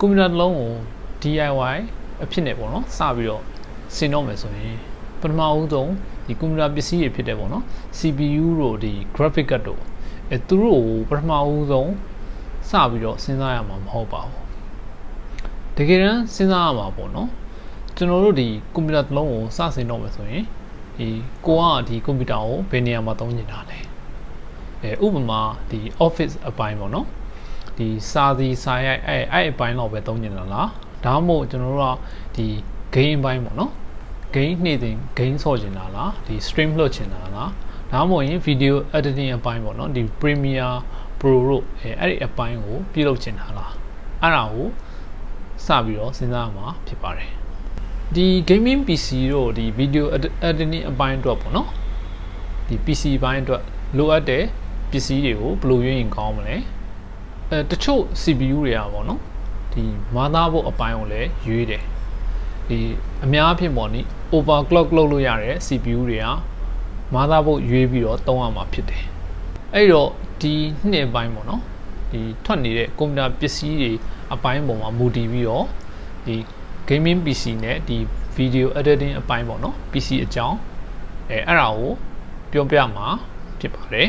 ကွန်ပျူတာတစ်လုံးကို DIY အဖြစ်နဲ့ပေါ့နော်စပြီးတော့ဆင်တော့မယ်ဆိုရင်ပထမဦးဆုံးဒီကွန်ပျူတာပစ္စည်းတွေဖြစ်တဲ့ပေါ့နော် CPU တို့ဒီ graphic card တို့အဲသူတို့ကိုပထမဦးဆုံးစပြီးတော့စဉ်းစားရမှာမဟုတ်ပါဘူးတကယ်တမ်းစဉ်းစားရမှာပေါ့နော်ကျွန်တော်တို့ဒီကွန်ပျူတာတစ်လုံးကိုစဆင်တော့မယ်ဆိုရင်ဒီကိုကဒီကွန်ပျူတာကိုဘယ်နေရာမှာသုံးနေတာလဲအဲဥပမာဒီ office အပိုင်းပေါ့နော် ဒီစာစီစာရိုက်အဲအဲ့အပိုင်းတော့ပဲသုံးနေတာလားဒါမှမဟုတ်ကျွန်တော်တို့ကဒီ game အပိုင်းပေါ့နော် game နေ့စဉ် game ဆော့ချင်တာလားဒီ stream လွှတ်ချင်တာလားဒါမှမဟုတ်ရင် video editing အပိုင်းပေါ့နော်ဒီ Premiere Pro တို့အဲအဲ့ဒီအပိုင်းကိုပြုလုပ်ချင်တာလားအဲ့ဒါကိုစပြီးတော့စဉ်းစားမှာဖြစ်ပါတယ်ဒီ gaming PC တို့ဒီ video editing အပိုင်းအတွက်ပေါ့နော်ဒီ PC ဘိုင်းအတွက်လိုအပ်တဲ့ပစ္စည်းတွေကိုဘယ်လိုရွေးရင်ကောင်းမလဲ အဲတချို့ CPU တွေကပေါ့နော်ဒီမာသားဘုတ်အပိုင်းကိုလည်းရွေးတယ်ဒီအများအဖြစ်ပေါ့နိ overclock လုပ်လို့ရတဲ့ CPU တွေကမာသားဘုတ်ရွေးပြီးတော့သုံးရမှာဖြစ်တယ်အဲ့တော့ဒီနှစ်ပိုင်းပေါ့နော်ဒီထွက်နေတဲ့ကွန်ပျူတာပစ္စည်းတွေအပိုင်းပုံမှာမူတည်ပြီးတော့ဒီ gaming PC နဲ့ဒီ video editing အပိုင်းပေါ့နော် PC အကြောင်းအဲအဲ့ဒါကိုပြောပြမှာဖြစ်ပါတယ်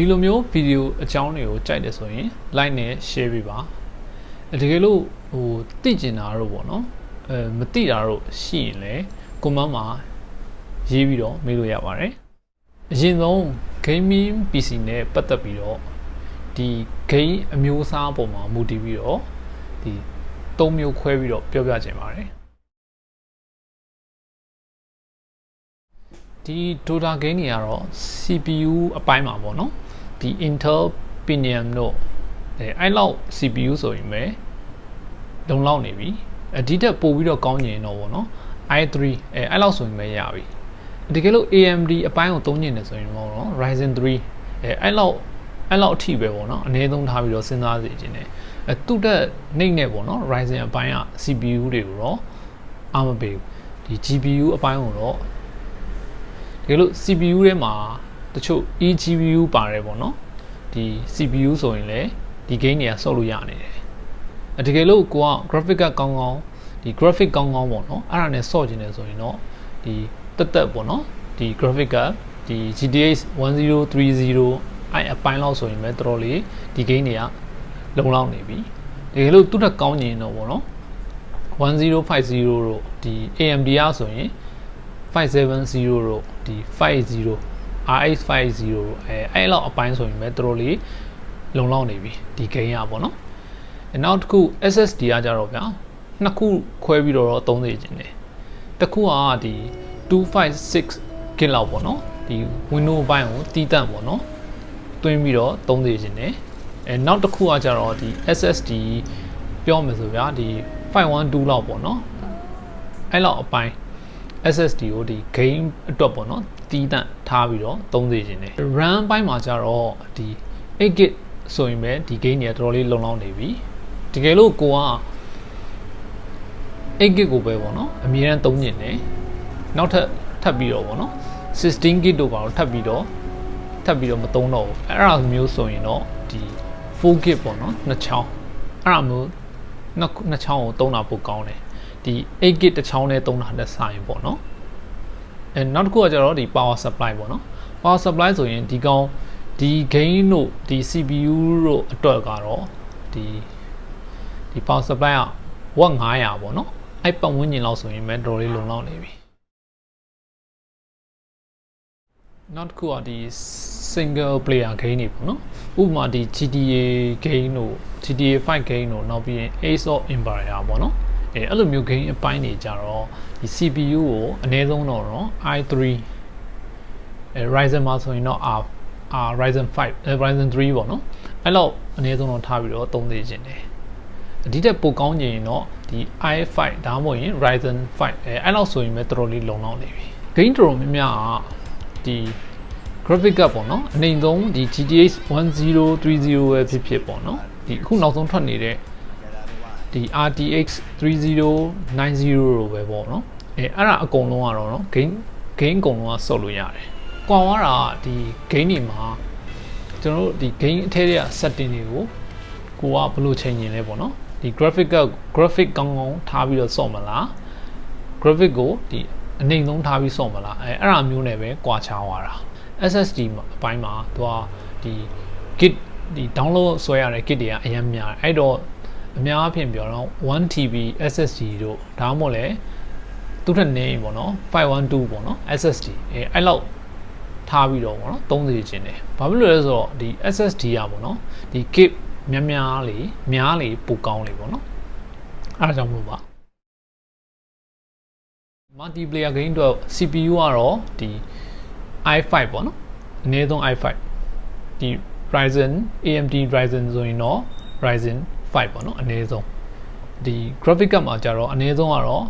ဒီလိုမျိုးဗီဒီယိုအကြောင်းတွေကိုကြိုက်တယ်ဆိုရင် like နဲ့ share ပေးပါအဲတကယ်လို့ဟိုသိကျင်တာတော့ပေါ့နော်အဲမသိတာတော့ရှိရင်လည်း comment မှာရေးပြီးတော့မေးလို့ရပါတယ်အရင်ဆုံး gaming PC နဲ့ပတ်သက်ပြီးတော့ဒီ game အမျိုးအစားပုံမှာမူတည်ပြီးတော့ဒီ၃မျိုးခွဲပြီးတော့ပြောပြခြင်းပါတယ်ဒီ Dota game တွေကတော့ CPU အပိုင်းမှာပေါ့နော် ဒီ Intel Pentium တို့အဲအဲ့လောက် CPU ဆိုရင်ပဲလုံလောက်နေပြီအဒီတက်ပို့ပြီးတော့ကောင်းနေတော့ပေါ့နော် i3 အဲအဲ့လောက်ဆိုရင်ပဲရပြီတကယ်လို့ AMD အပိုင်းကိုသုံးနေတယ်ဆိုရင်ပေါ့နော် Ryzen 3အဲအဲ့လောက်အဲ့လောက်အထိပဲပေါ့နော်အနည်းဆုံးထားပြီးတော့စဉ်းစားစီခြင်းနဲ့အဲသူ့တက်နှိမ့်နေပေါ့နော် Ryzen အပိုင်းက CPU တွေကိုတော့အားမပေးဘူးဒီ GPU အပိုင်းကိုတော့တကယ်လို့ CPU ထဲမှာ တချို့ eGPU ပါတယ်ပေါ့နော်ဒီ CPU ဆိုရင်လည်းဒီ game တွေကဆော့လို့ရနေတယ်အတကယ်လို့ကိုက graphic ကကောင်းကောင်းဒီ graphic ကောင်းကောင်းပေါ့နော်အဲ့ဒါနဲ့ဆော့ကျင်တယ်ဆိုရင်တော့ဒီတက်တက်ပေါ့နော်ဒီ graphic ကဒီ GTX 1030အဲ့အပိုင်းလောက်ဆိုရင်ပဲတော်တော်လေးဒီ game တွေကလုံလောက်နေပြီတကယ်လို့သူ့ထက်ကောင်းရင်တော့ပေါ့နော်1050တို့ဒီ AMD ကဆိုရင်570တို့ဒီ50 RX50 အဲအဲ့လောက်အပိုင်းဆိုရင်ပဲတော်တော်လေးလုံလောက်နေပြီဒီဂိမ်းကပေါ့နော်နောက်တစ်ခု SSD ကကြတော့ဗျာနှစ်ခုခွဲပြီးတော့အသုံးစေခြင်းတယ်တစ်ခုကဒီ256 GB လောက်ပေါ့နော်ဒီ Windows ဘိုင်းကိုတီးတန့်ပေါ့နော်တွင်းပြီးတော့သုံးစေခြင်းတယ်အဲနောက်တစ်ခုကကြတော့ဒီ SSD ပြောမယ်ဆိုဗျာဒီ512လောက်ပေါ့နော်အဲ့လောက်အပိုင်း SSD ကိုဒီ game အတွက်ပေါ့နော် တီးတန့်ထားပြီးတော့သုံးစေခြင်းတယ် RAM ဘိုင်းမှာကြတော့ဒီ8 GB ဆိုရင်ပဲဒီ game တွေကတော်တော်လေးလုံလောက်နေပြီတကယ်လို့ကိုက8 GB ကိုပဲပေါ့နော်အမြဲတမ်းသုံးနေတယ်နောက်ထပ်ထပ်ပြီးတော့ပေါ့နော်16 GB တို့ပါတော့ထပ်ပြီးတော့ထပ်ပြီးတော့မသုံးတော့ဘူးအဲ့ဒါမျိုးဆိုရင်တော့ဒီ4 GB ပေါ့နော်နှစ်ချောင်းအဲ့ဒါမျိုးနှစ်နှစ်ချောင်းကိုသုံးတာပိုကောင်းတယ်ဒီ8 GB တစ်ချောင်းနဲ့သုံးတာနဲ့စာရင်ပေါ့နော် အဲနောက်တစ်ခုကကျတော့ဒီ power supply ပေါ့နော် power supply ဆိုရင်ဒီကောင်ဒီ gain တို့ဒီ CPU တို့အတွက်ကတော့ဒီဒီ power supply က watt 900ပေါ့နော်အဲ့ပတ်ဝန်းကျင်လောက်ဆိုရင်ပဲတော်လေးလုံလောက်နေပြီနောက်တစ်ခုကဒီ single player game တွေပေါ့နော်ဥပမာဒီ GTA game တို့ GTA 5 game တို့နောက်ပြီးရင် Ace of Empire ပေါ့နော်အဲအဲ့လိုမျိုး game အပိုင်းတွေကြတော့ ဒီ CPU ကိုအနည်းဆုံးတော့ i3 Ryzen မှာဆိုရင်တော့ R R Ryzen 5 Ryzen 3ပေါ့နော်အဲ့လောက်အနည်းဆုံးတော့ထားပြီးတော့သုံးသေးခြင်းတယ်အဓိတက်ပိုကောင်းကြရင်တော့ဒီ i5 ဒါမှမဟုတ်ရင် Ryzen 5အဲအဲ့လောက်ဆိုရင်ပဲတော်တော်လေးလုံလောက်နေပြီ gain တော်တော်များများကဒီ graphic card ပေါ့နော်အနေဆုံးဒီ GTX 1030ပဲဖြစ်ဖြစ်ပေါ့နော်ဒီအခုနောက်ဆုံးထွက်နေတဲ့ ဒီ RTX 3090လို့ပဲပေါ့နော်အဲအဲ့ဒါအကုန်လုံးကတော့နော် gain gain အကုန်လုံးကစုပ်လို့ရတယ်ကွာသွားတာဒီ gain တွေမှာကျွန်တော်တို့ဒီ gain အထဲတွေက setting တွေကိုကိုကဘယ်လိုချိန်ရင်လဲပေါ့နော်ဒီ graphic က graphic ကောင်းကောင်းထားပြီးတော့စော့မလား graphic ကိုဒီအနေဆုံးထားပြီးစော့မလားအဲအဲ့အမျိုးနဲ့ပဲကွာခြားသွားတာ SSD အပိုင်းမှာသူကဒီ git ဒီ download ဆွဲရတဲ့ git တွေကအများများအဲ့တော့ အများအဖြစ်ပြောတော့ 1TB SSD တို့ဒါမှမဟုတ်လဲသူ့ထက်နေပေါ့နော်512ပေါ့နော် SSD အဲအဲ့လောက်ထားပြီးတော့ပေါ့နော်သုံးစီခြင်းတယ်ဘာဖြစ်လို့လဲဆိုတော့ဒီ SSD อ่ะပေါ့နော်ဒီ git များများလေးများလေးပိုကောင်းလေးပေါ့နော်အဲ့ဒါကြောင့်မလို့ပါ multiplayer game တော့ CPU ကတော့ဒီ i5 ပေါ့နော်အနည်းဆုံး i5 ဒီ Ryzen AMD Ryzen ဆိုရင်တော့ Ryzen 5ပေါ့နော်အနည်းဆုံးဒီ graphic card မှာကြတော့အနည်းဆုံးကတော့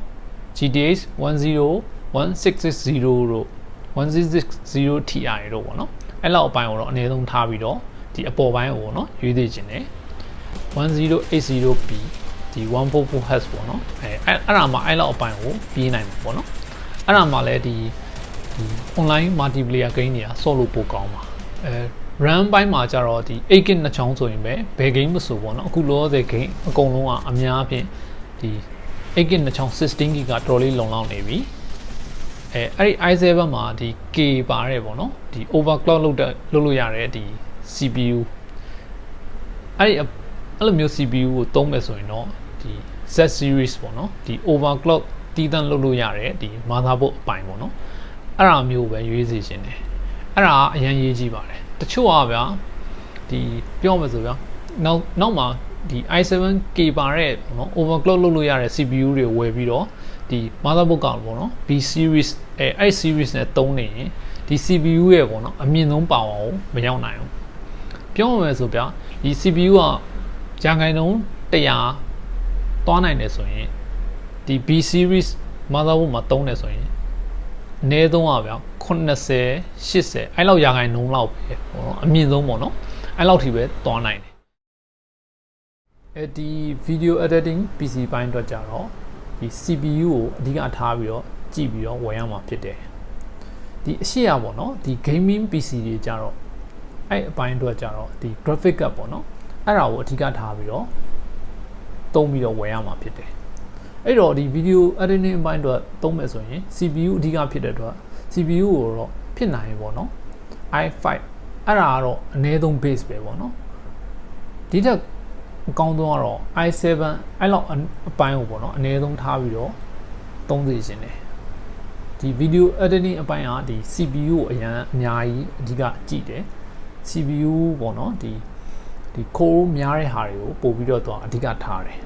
GTX 10160တို့160 Ti တို့ပေါ့နော်အဲ့လောက်အပိုင်းကိုတော့အနည်းဆုံးထားပြီးတော့ဒီအပေါ်ပိုင်းကိုပေါ့နော်ရွေးသေးခြင်းတယ် 1080p ဒီ 144Hz ပေါ့နော်အဲအဲ့အဲ့ဒါမှအဲ့လောက်အပိုင်းကိုပြေးနိုင်မှာပေါ့နော်အဲ့ဒါမှလည်းဒီဒီ online multiplayer game တွေကဆော့လို့ပိုကောင်းပါအဲ run ပိုင်းမှာကြတော့ဒီ 8GB နှစ်ချောင်းဆိုရင်ပဲဘယ် game မဆိုပေါ့နော်အခုလောဆယ် game အကုန်လုံးကအများအပြားဒီ 8GB နှစ်ချောင်း 16GB ကတော်တော်လေးလုံလောက်နေပြီအဲအဲ့ဒီ i7 မှာဒီ K ပါတယ်ပေါ့နော်ဒီ overclock လုပ်တဲ့လုပ်လို့ရတဲ့ဒီ CPU အဲ့ဒီအဲ့လိုမျိုး CPU ကိုသုံးမယ်ဆိုရင်တော့ဒီ Z series ပေါ့နော်ဒီ overclock တီးတန့်လုပ်လို့ရတယ်ဒီ motherboard အပိုင်းပေါ့နော်အဲ့ဒါမျိုးပဲရွေးစီခြင်းတယ်အဲ့ဒါအရင်ရေးကြည့်ပါတယ် တချို့ကဗျာဒီပြောမယ်ဆိုဗျာနောက်နောက်မှာဒီ i7K ပါတဲ့ပေါ့နော် overclock လုပ်လို့ရတဲ့ CPU တွေဝယ်ပြီးတော့ဒီ motherboard ကပေါ့နော် B series အဲအဲ့ series နဲ့သုံးနေရင်ဒီ CPU ရဲ့ပေါ့နော်အမြင့်ဆုံးပါအောင်မရောက်နိုင်ဘူးပြောရမယ်ဆိုဗျာဒီ CPU ကကြာခိုင်နှုန်း100သွားနိုင်တယ်ဆိုရင်ဒီ B series motherboard မှာသုံးတယ်ဆိုရင် အနည်းဆုံးอ่ะဗျာ80 80အဲ့လောက်ရာခိုင်နှုန်းလောက်ပဲပေါ့နော်အမြင့်ဆုံးပေါ့နော်အဲ့လောက်ထိပဲသွားနိုင်တယ်အဲဒီ video editing PC ဘိုင်းအတွက်ကြတော့ဒီ CPU ကိုအဓိကထားပြီးတော့ကြည့်ပြီးတော့ဝယ်ရမှာဖြစ်တယ်ဒီအရှိရပေါ့နော်ဒီ gaming PC တွေကြတော့အဲ့အပိုင်းအတွက်ကြတော့ဒီ graphic card ပေါ့နော်အဲ့ဒါကိုအဓိကထားပြီးတော့သုံးပြီးတော့ဝယ်ရမှာဖြစ်တယ် အဲ့တော့ဒီ video editing အပိုင်းအတွက်သုံးမယ်ဆိုရင် CPU အဓိကဖြစ်တဲ့အတွက် CPU ကိုတော့ဖြစ်နိုင်ပေါ့နော် i5 အဲ့ဒါကတော့အနည်းဆုံး base ပဲပေါ့နော်ဒီထက်အကောင်းဆုံးကတော့ i7 အဲ့လောက်အပိုင်းကိုပေါ့နော်အနည်းဆုံးထားပြီးတော့သုံးစေခြင်းတယ်ဒီ video editing အပိုင်းကဒီ CPU ကိုအရင်အများကြီးအဓိကကြည့်တယ် CPU ပေါ့နော်ဒီဒီ core များတဲ့ဟာတွေကိုပို့ပြီးတော့တော့အဓိကထားတယ်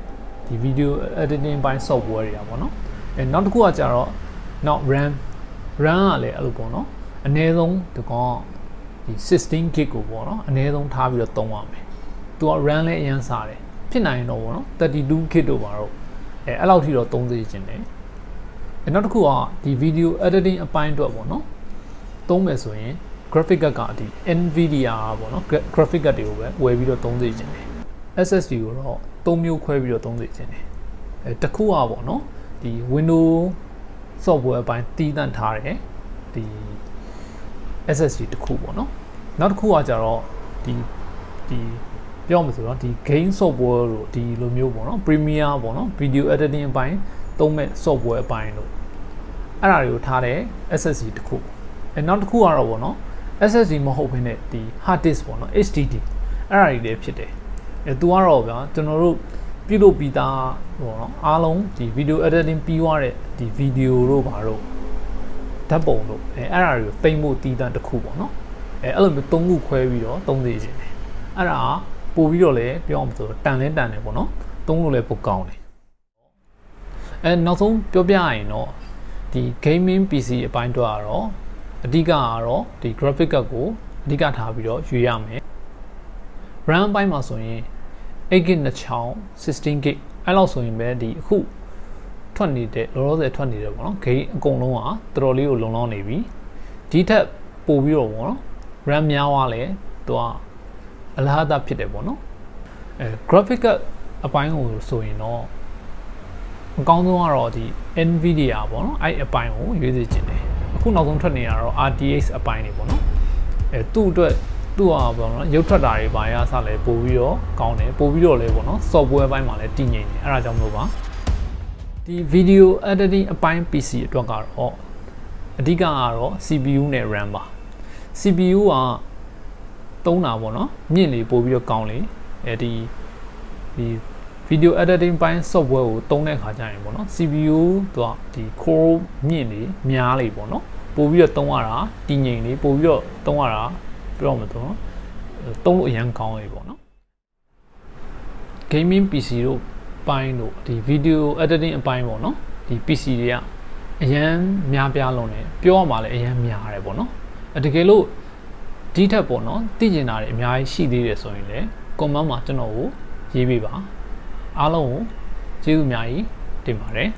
ဒီ video editing ပိုင်း software တွေကပေါ့နော်အဲနောက်တစ်ခုကကြတော့နောက် RAM RAM ကလည်းအဲ့လိုပေါ့နော်အနည်းဆုံးဒီကောင်ဒီ16 gig ကိုပေါ့နော်အနည်းဆုံးထားပြီးတော့သုံးရမယ်သူက RAM လည်းအရင်စားတယ်ဖြစ်နိုင်တော့ပေါ့နော်32 gig တို့ပါတော့အဲအဲ့လောက်ထိတော့သုံးသေးခြင်းတယ်အဲနောက်တစ်ခုကဒီ video editing အပိုင်းအတွက်ပေါ့နော်သုံးမယ်ဆိုရင် graphic card ကဒီ Nvidia ပေါ့နော် graphic card တွေကိုပဲဝယ်ပြီးတော့သုံးသေးခြင်းတယ် SSD ကိုတော့ ၃မျိုးခွဲပြီးတော့သုံးသေးခြင်းတယ်အဲတစ်ခုကပေါ့နော်ဒီ Windows software အပိုင်းတည်တံ့ထားတယ်ဒီ SSD တစ်ခုပေါ့နော်နောက်တစ်ခုကကြတော့ဒီဒီပြောမှဆိုတော့ဒီ game software တို့ဒီလိုမျိုးပေါ့နော် Premiere ပေါ့နော် video editing အပိုင်းသုံးမဲ့ software အပိုင်းတို့အဲ့ဒါတွေကိုထားတဲ့ SSD တစ်ခုအဲနောက်တစ်ခုကတော့ပေါ့နော် SSD မဟုတ်ဘဲနဲ့ဒီ hard disk ပေါ့နော် HDD အဲ့ဒါတွေလည်းဖြစ်တယ် အဲသူကတော့ဗျာကျွန်တော်တို့ပြုလုပ်ပြီးသားပေါ့နော်အားလုံးဒီ video editing ပြီးသွားတဲ့ဒီ video တို့ဘာတို့ဓာတ်ပုံတို့အဲအဲ့ဒါတွေကိုတိမ့်ဖို့တည်တံ့တစ်ခုပေါ့နော်အဲအဲ့လိုမျိုးသုံးခုခွဲပြီးတော့သုံးသေးခြင်းတယ်အဲ့ဒါပို့ပြီးတော့လည်းပြောအောင်ဆိုတန်လဲတန်တယ်ပေါ့နော်သုံးလို့လည်းပိုကောင်းတယ်အဲနောက်ဆုံးပြောပြရရင်တော့ဒီ gaming PC အပိုင်းတော့ကတော့အဓိကကတော့ဒီ graphic card ကိုအဓိကထားပြီးတော့ယူရမယ် RAM ဘိုင်းမှာဆိုရင် 8GB နှစ်ချောင်း 16GB အဲ့လောက်ဆိုရင်ပဲဒီအခုထွက်နေတဲ့လောလောဆယ်ထွက်နေတယ်ပေါ့နော် game အကုန်လုံးကတော်တော်လေးကိုလုံလောက်နေပြီဒီထက်ပိုပြီးတော့ပေါ့နော် RAM များသွားလဲသူကအလားအသဖြစ်တယ်ပေါ့နော်အဲ graphic card အပိုင်းကိုဆိုရင်တော့အကောင်းဆုံးကတော့ဒီ Nvidia ပေါ့နော်အဲ့အပိုင်းကိုရွေးစေချင်တယ်အခုနောက်ဆုံးထွက်နေတာတော့ RTX အပိုင်းတွေပေါ့နော်အဲသူ့အတွက် သူ့ဟာပေါ့နော်ရုပ်ထွက်တာတွေပါရဆလဲပို့ပြီးတော့ကောင်းတယ်ပို့ပြီးတော့လဲပေါ့နော် software ဘိုင်းမှာလဲတည်ငြိမ်တယ်အဲ့ဒါကြောင့်မလို့ပါဒီ video editing အပိုင်း PC အတွက်ကတော့အဓိကကတော့ CPU နဲ့ RAM ပါ CPU ကသုံးတာပေါ့နော်မြင့်လေပို့ပြီးတော့ကောင်းလေအဲဒီဒီ video editing ပိုင်း software ကိုသုံးတဲ့ခါကျရင်ပေါ့နော် CPU သူကဒီ core မြင့်လေများလေပေါ့နော်ပို့ပြီးတော့သုံးရတာတည်ငြိမ်လေပို့ပြီးတော့သုံးရတာ ပြောမှတော့သုံးလို့အရန်ကောင်းလေပေါ့နော် gaming PC တို့ပိုင်းတို့ဒီ video editing အပိုင်းပေါ့နော်ဒီ PC တွေကအရန်များပြားလုံးတယ်ပြောရမှာလည်းအရန်များတယ်ပေါ့နော်အတကယ်လို့ဒီထက်ပေါ့နော်သိကျင်တာတွေအများကြီးရှိသေးတယ်ဆိုရင်လည်း comment မှာကျွန်တော်ကိုရေးပေးပါအားလုံးကိုကျေးဇူးအများကြီးတင်ပါတယ်